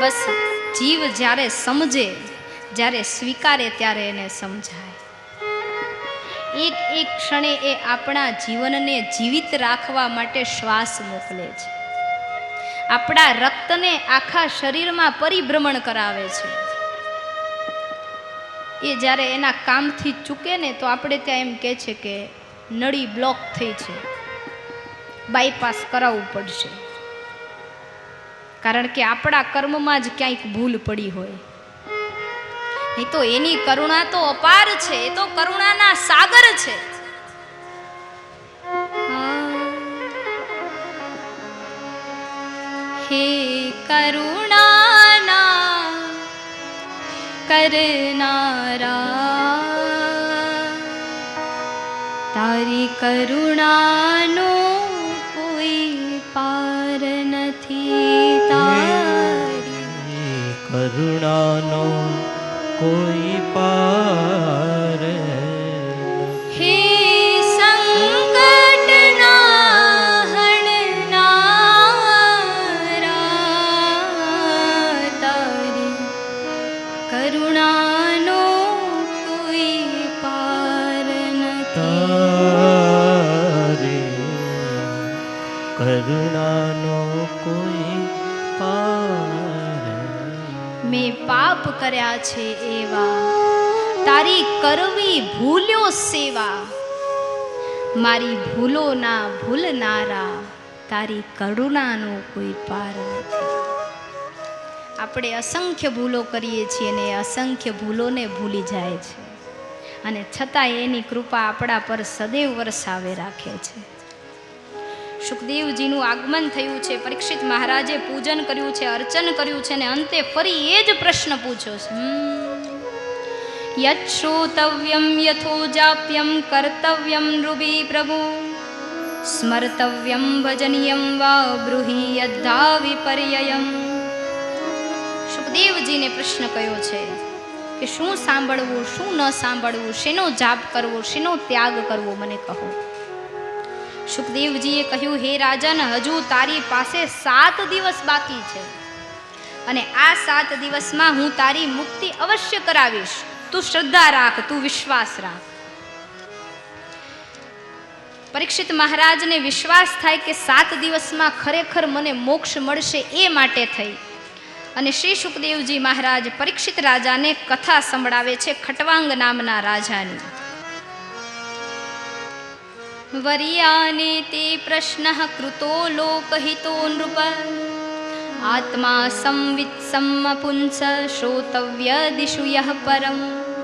બસ જીવ જ્યારે સમજે, જ્યારે સ્વીકારે ત્યારે એને સમજાય. એક એક ક્ષણે એ આપણા જીવનને જીવિત રાખવા માટે શ્વાસ મોકલે છે. આપણા રક્તને આખા શરીરમાં પરિભ્રમણ કરાવે છે. એ જ્યારે એના કામથી ચૂકે ને તો આપણે ત્યાં એમ કહે છે કે નળી બ્લોક થઈ છે. બાયપાસ કરાવવું પડશે. કારણ કે આપણા કર્મમાં જ ક્યાંક ભૂલ પડી હોય. એ તો એની કરુણા તો અપાર છે, એ તો કરુણાના સાગર છે. હે કરુણાના કરનારા, તારી કરુણાનો કરુણાનો કોઈ પાર કરુણાનો કોઈ પાર મેં પાપ કર્યા છે એવા. તારી કરવી ભૂલ્યો સેવા. મારી ભૂલોના ભૂલનારા. તારી કરુણાનો કોઈ પાર નથી. આપણે અસંખ્ય ભૂલો કરીએ છીએ અને અસંખ્ય ભૂલોને ભૂલી જાય છે. અને છતાં એની કૃપા આપણા પર સદૈવ વરસાવે રાખે છે. સુખદેવજીનું આગમન થયું છે. પરીક્ષિત મહારાજે પૂજન કર્યું છે, અર્ચન કર્યું છે ને અંતે ફરી એ જ પ્રશ્ન પૂછ્યો છે. યત શ્રોતવ્યમ યથો જાપ્યમ કર્તવ્યમ રૂબી પ્રભુ. સ્મર્તવ્યમ ભજનીયમ વા બ્રુહી યદ્ધા વિપર્યયમ સુખદેવજીને પ્રશ્ન કયો છે કે શું સાંભળવું, શું ન સાંભળવું, શેનો જાપ કરવો, શેનો ત્યાગ કરવો, મને કહો. સુખદેવજીએ કહ્યું, હે રાજન, હજુ તારી પાસે સાત દિવસ બાકી છે અને આ સાત દિવસમાં હું તારી મુક્તિ અવશ્ય કરાવીશ. તું શ્રદ્ધા રાખ, તું વિશ્વાસ રાખ. પરીક્ષિત મહારાજને વિશ્વાસ થાય કે સાત દિવસમાં ખરેખર મને મોક્ષ મળશે એ માટે થઈ. અને શ્રી સુખદેવજી મહારાજ પરીક્ષિત રાજાને કથા સંભળાવે છે, ખટવાંગ નામના રાજાની. વર્યાને તે પ્રશ્ન કૃતો લોકહિતો નૃપ આત્મા સંવિત સમપુંસ શ્રોતવ્ય દિશુ યહ પરમ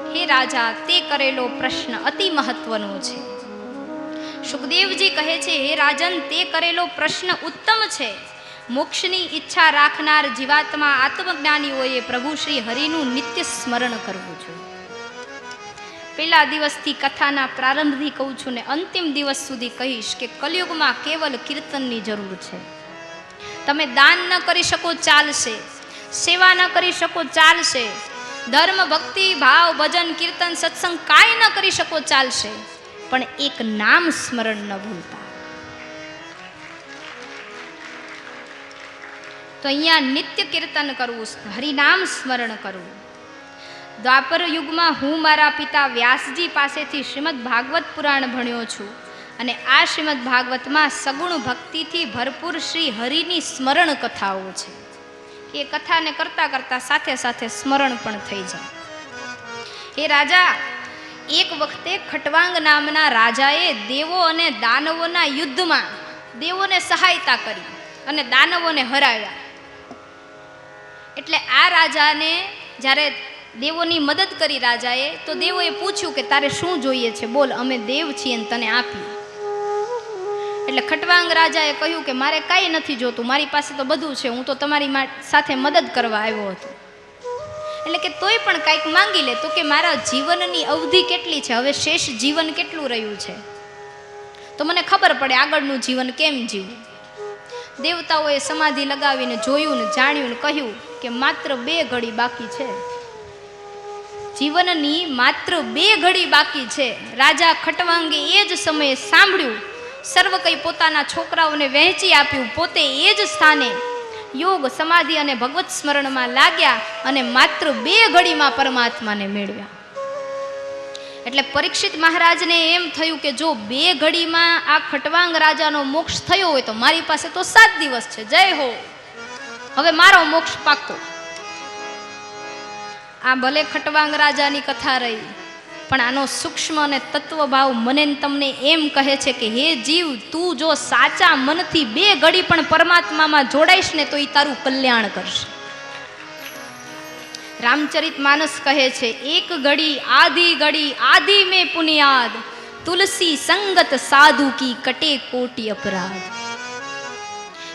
હે રાજા તે કરેલો પ્રશ્ન અતિ મહત્વનો છે સુખદેવજી કહે છે હે રાજન તે કરેલો પ્રશ્ન ઉત્તમ છે મોક્ષની ઈચ્છા રાખનાર જીવાત્મા આત્મજ્ઞાનીઓએ પ્રભુ શ્રી હરિનું નિત્ય સ્મરણ કરવું જોઈએ પહેલા દિવસથી કથાના પ્રારંભથી કહું છું ને અંતિમ દિવસ સુધી કહીશ કે કલયુગમાં કેવલ કીર્તનની જરૂર છે. તમે દાન ન કરી શકો ચાલશે, સેવા ન કરી શકો ચાલશે, ધર્મ, ભક્તિ, ભાવ, ભજન, કીર્તન, સત્સંગ કાંઈ ન કરી શકો ચાલશે, પણ એક નામ સ્મરણ ન ભૂલતા. તો અહીંયા નિત્ય કીર્તન કરવું, હરિનામ સ્મરણ કરવું. દ્વાપર યુગમાં હું મારા પિતા વ્યાસજી પાસેથી શ્રીમદ ભાગવત પુરાણ ભણ્યો છું અને આ શ્રીમદ ભાગવતમાં સગુણ ભક્તિથી ભરપૂર શ્રી હરિની સ્મરણ કથાઓ છે. એ કથાને કરતાં કરતાં સાથે સાથે સ્મરણ પણ થઈ જાય. હે રાજા, એક વખતે ખટવાંગ નામના રાજાએ દેવો અને દાનવોના યુદ્ધમાં દેવોને સહાયતા કરી અને દાનવોને હરાવ્યા. એટલે આ રાજાને જ્યારે દેવોની મદદ કરી રાજાએ, તો દેવોએ પૂછ્યું કે તારે શું જોઈએ છે? બોલ, અમે દેવ છીએ ને તને આપી એટલે ખટવાંગ રાજાએ કહ્યું કે મારે કાંઈ નથી જોતું, મારી પાસે તો બધું છે, હું તો તમારી સાથે મદદ કરવા આવ્યો હતો. એટલે કે તોય પણ કાંઈક માંગી લે, તો કે મારા જીવનની અવધિ કેટલી છે? હવે શેષ જીવન કેટલું રહ્યું છે? તો મને ખબર પડે આગળનું જીવન કેમ જીવું. દેવતાઓએ સમાધિ લગાવીને જોયું ને જાણ્યું ને કહ્યું કે માત્ર બે ઘડી બાકી છે. જીવનની માત્ર બે ઘડી બાકી છે. રાજા ખટવાંગે એ જ સમયે સાંભળ્યું. સર્વ કંઈ પોતાના છોકરાઓને વહેંચી આપ્યું. પોતે એ જ સ્થાને યોગ, સમાધિ અને ભગવત સ્મરણમાં લાગ્યા અને માત્ર બે ઘડીમાં પરમાત્માને મેળવ્યા. એટલે પરીક્ષિત મહારાજને એમ થયું કે જો બે ઘડીમાં આ ખટવાંગ રાજાનો મોક્ષ થયો હોય તો મારી પાસે તો સાત દિવસ છે. જય હો. હવે મારો મોક્ષ પાક્કો. આ ભલે ખટવાંગ રાજાની કથા રહી, પણ આનો સૂક્ષ્મ અને તત્વભાવ મને તમને એમ કહે છે કે, હે જીવ, તું જો સાચા મનથી બે ઘડી પણ પરમાત્મામાં જોડાઈશ ને તો એ તારું કલ્યાણ કરશે. રામચરિત માનસ કહે છે, એક ઘડી, આધી ઘડી, આધી મેં પુનિયાદ, તુલસી સંગત સાધુ કી કટે કોટી અપરાધ.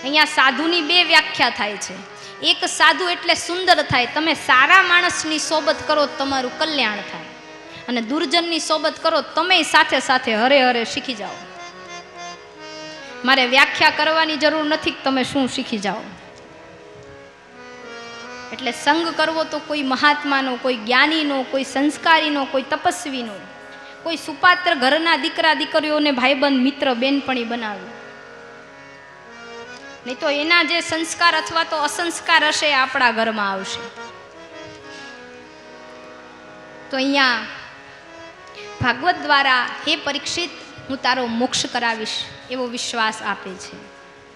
અહીંયા સાધુની બે વ્યાખ્યા થાય છે. એક સાધુ એટલે સુંદર થાય. તમે સારા માણસની સોબત કરો, તમારું કલ્યાણ થાય. અને દુર્જનની સોબત કરો, તમે સાથે સાથે હરે હરે શીખી જાઓ. મારે વ્યાખ્યા કરવાની જરૂર નથી તમે શું શીખી જાઓ. એટલે સંગ કરવો તો કોઈ મહાત્માનો, કોઈ જ્ઞાનીનો, કોઈ સંસ્કારીનો, કોઈ તપસ્વીનો, કોઈ સુપાત્ર ઘરના દીકરા દીકરીઓને ભાઈબંધ, મિત્ર, બેનપણી બનાવે. નહીં તો એના જે સંસ્કાર અથવા તો અસંસ્કાર હશે એ આપણા ઘરમાં આવશે. તો અહીંયા ભાગવત દ્વારા હે પરીક્ષિત, હું તારો મોક્ષ કરાવીશ એવો વિશ્વાસ આપે છે.